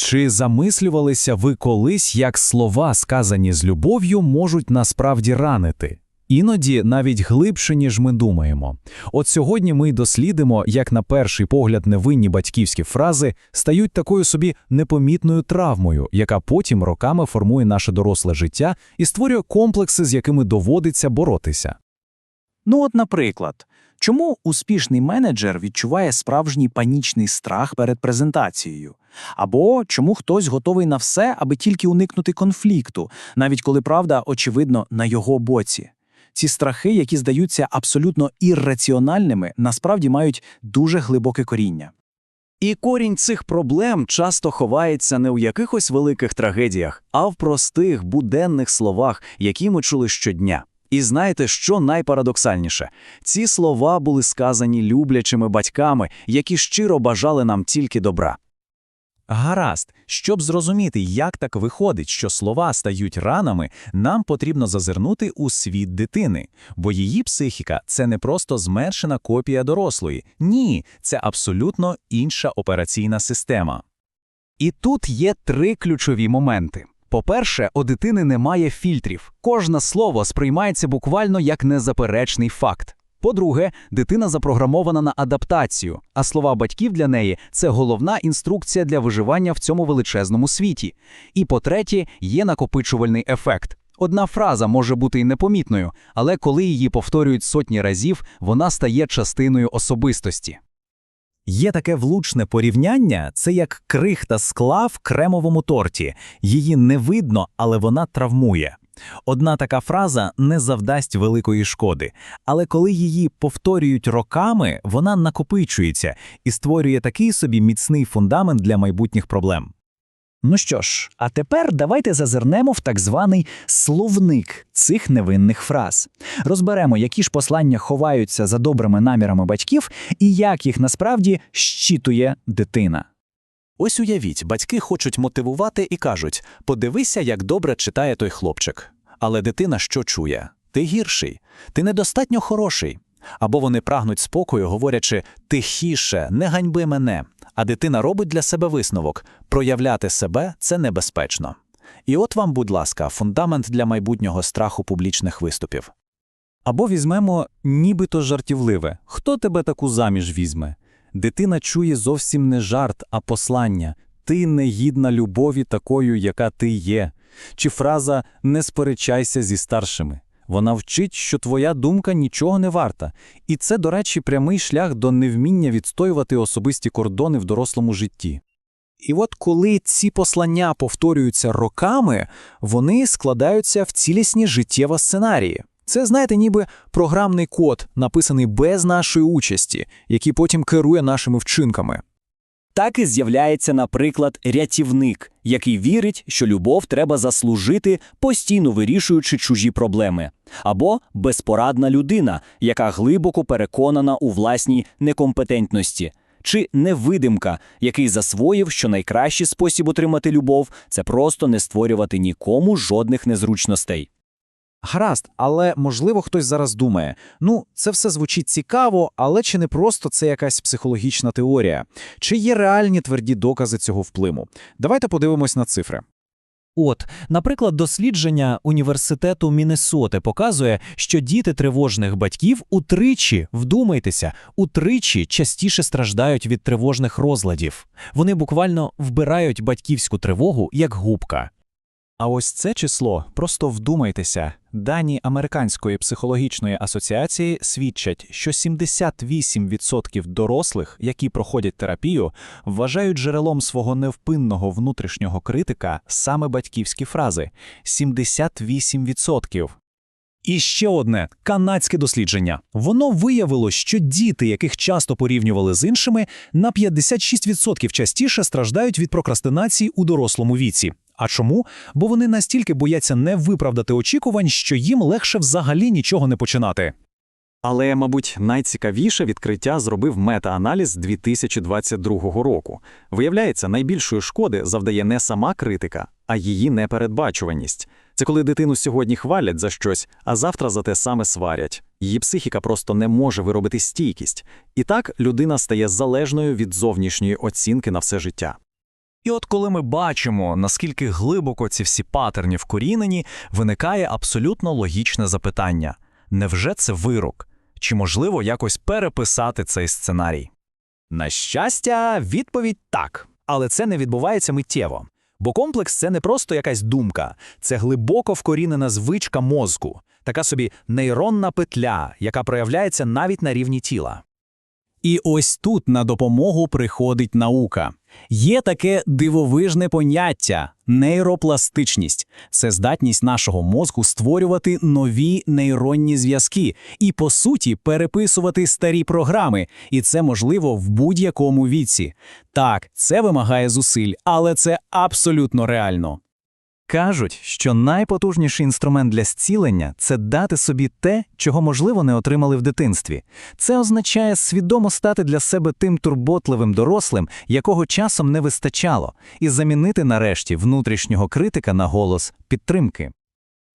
Чи замислювалися ви колись, як слова, сказані з любов'ю, можуть насправді ранити? Іноді навіть глибше, ніж ми думаємо. От сьогодні ми дослідимо, як на перший погляд невинні батьківські фрази стають такою собі непомітною травмою, яка потім роками формує наше доросле життя і створює комплекси, з якими доводиться боротися. Ну, от, наприклад, чому успішний менеджер відчуває справжній панічний страх перед презентацією? Або чому хтось готовий на все, аби тільки уникнути конфлікту, навіть коли правда, очевидно, на його боці? Ці страхи, які здаються абсолютно ірраціональними, насправді мають дуже глибоке коріння. І корінь цих проблем часто ховається не у якихось великих трагедіях, а в простих буденних словах, які ми чули щодня. І знаєте, що найпарадоксальніше? Ці слова були сказані люблячими батьками, які щиро бажали нам тільки добра. Гаразд, щоб зрозуміти, як так виходить, що слова стають ранами, нам потрібно зазирнути у світ дитини, бо її психіка це не просто зменшена копія дорослої. Ні, це абсолютно інша операційна система. І тут є три ключові моменти. По-перше, у дитини немає фільтрів. Кожне слово сприймається буквально як незаперечний факт. По-друге, дитина запрограмована на адаптацію, а слова батьків для неї це головна інструкція для виживання в цьому величезному світі. І по-третє, є накопичувальний ефект. Одна фраза може бути й непомітною, але коли її повторюють сотні разів, вона стає частиною особистості. Є таке влучне порівняння, це як крихта скла в кремовому торті. Її не видно, але вона травмує. Одна така фраза не завдасть великої шкоди, але коли її повторюють роками, вона накопичується і створює такий собі міцний фундамент для майбутніх проблем. Ну що ж, а тепер давайте зазирнемо в так званий словник цих невинних фраз. Розберемо, які ж послання ховаються за добрими намірами батьків і як їх насправді щитує дитина. Ось уявіть, батьки хочуть мотивувати і кажуть: подивися, як добре читає той хлопчик. Але дитина що чує? Ти гірший, ти недостатньо хороший. Або вони прагнуть спокою, говорячи тихіше, не ганьби мене. А дитина робить для себе висновок проявляти себе це небезпечно. І от вам, будь ласка, фундамент для майбутнього страху публічних виступів. Або візьмемо нібито жартівливе хто тебе таку заміж візьме? Дитина чує зовсім не жарт, а послання ти не гідна любові такою, яка ти є. Чи фраза не сперечайся зі старшими. Вона вчить, що твоя думка нічого не варта, і це, до речі, прямий шлях до невміння відстоювати особисті кордони в дорослому житті. І от коли ці послання повторюються роками, вони складаються в цілісні життєві сценарії. Це, знаєте, ніби програмний код, написаний без нашої участі, який потім керує нашими вчинками. Так і з'являється, наприклад, рятівник, який вірить, що любов треба заслужити, постійно вирішуючи чужі проблеми, або безпорадна людина, яка глибоко переконана у власній некомпетентності, чи невидимка, який засвоїв, що найкращий спосіб отримати любов це просто не створювати нікому жодних незручностей. Гаразд, але можливо хтось зараз думає: ну, це все звучить цікаво, але чи не просто це якась психологічна теорія? Чи є реальні тверді докази цього впливу? Давайте подивимось на цифри. От, наприклад, дослідження університету Міннесоти показує, що діти тривожних батьків утричі, вдумайтеся, утричі частіше страждають від тривожних розладів. Вони буквально вбирають батьківську тривогу як губка. А ось це число, просто вдумайтеся, дані Американської психологічної асоціації свідчать, що 78% дорослих, які проходять терапію, вважають джерелом свого невпинного внутрішнього критика саме батьківські фрази 78%. І ще одне канадське дослідження. Воно виявило, що діти, яких часто порівнювали з іншими, на 56% частіше страждають від прокрастинації у дорослому віці. А чому? Бо вони настільки бояться не виправдати очікувань, що їм легше взагалі нічого не починати. Але, мабуть, найцікавіше відкриття зробив мета-аналіз 2022 року. Виявляється, найбільшої шкоди завдає не сама критика, а її непередбачуваність. Це коли дитину сьогодні хвалять за щось, а завтра за те саме сварять. Її психіка просто не може виробити стійкість. І так людина стає залежною від зовнішньої оцінки на все життя. І от коли ми бачимо, наскільки глибоко ці всі патерні вкорінені, виникає абсолютно логічне запитання: невже це вирок? Чи можливо якось переписати цей сценарій? На щастя, відповідь так. Але це не відбувається миттєво. Бо комплекс це не просто якась думка, це глибоко вкорінена звичка мозку, така собі нейронна петля, яка проявляється навіть на рівні тіла. І ось тут на допомогу приходить наука. Є таке дивовижне поняття нейропластичність. Це здатність нашого мозку створювати нові нейронні зв'язки і, по суті, переписувати старі програми. І це можливо в будь-якому віці. Так, це вимагає зусиль, але це абсолютно реально. Кажуть, що найпотужніший інструмент для зцілення це дати собі те, чого, можливо, не отримали в дитинстві. Це означає свідомо стати для себе тим турботливим дорослим, якого часом не вистачало, і замінити нарешті внутрішнього критика на голос підтримки.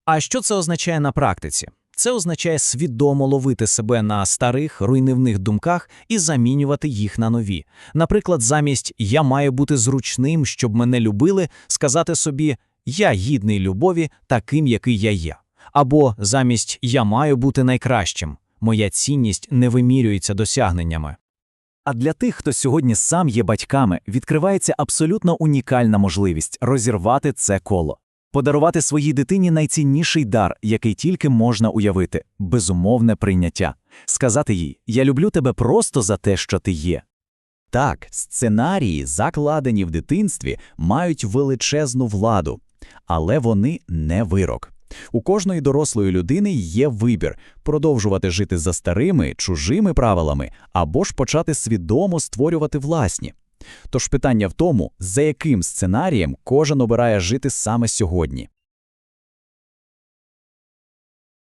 А що це означає на практиці? Це означає свідомо ловити себе на старих руйнівних думках і замінювати їх на нові. Наприклад, замість я маю бути зручним, щоб мене любили, сказати собі я гідний любові таким, який я є. Або замість я маю бути найкращим. Моя цінність не вимірюється досягненнями. А для тих, хто сьогодні сам є батьками, відкривається абсолютно унікальна можливість розірвати це коло, подарувати своїй дитині найцінніший дар, який тільки можна уявити безумовне прийняття, сказати їй Я люблю тебе просто за те, що ти є. Так, сценарії, закладені в дитинстві, мають величезну владу, але вони не вирок. У кожної дорослої людини є вибір продовжувати жити за старими, чужими правилами або ж почати свідомо створювати власні. Тож питання в тому, за яким сценарієм кожен обирає жити саме сьогодні.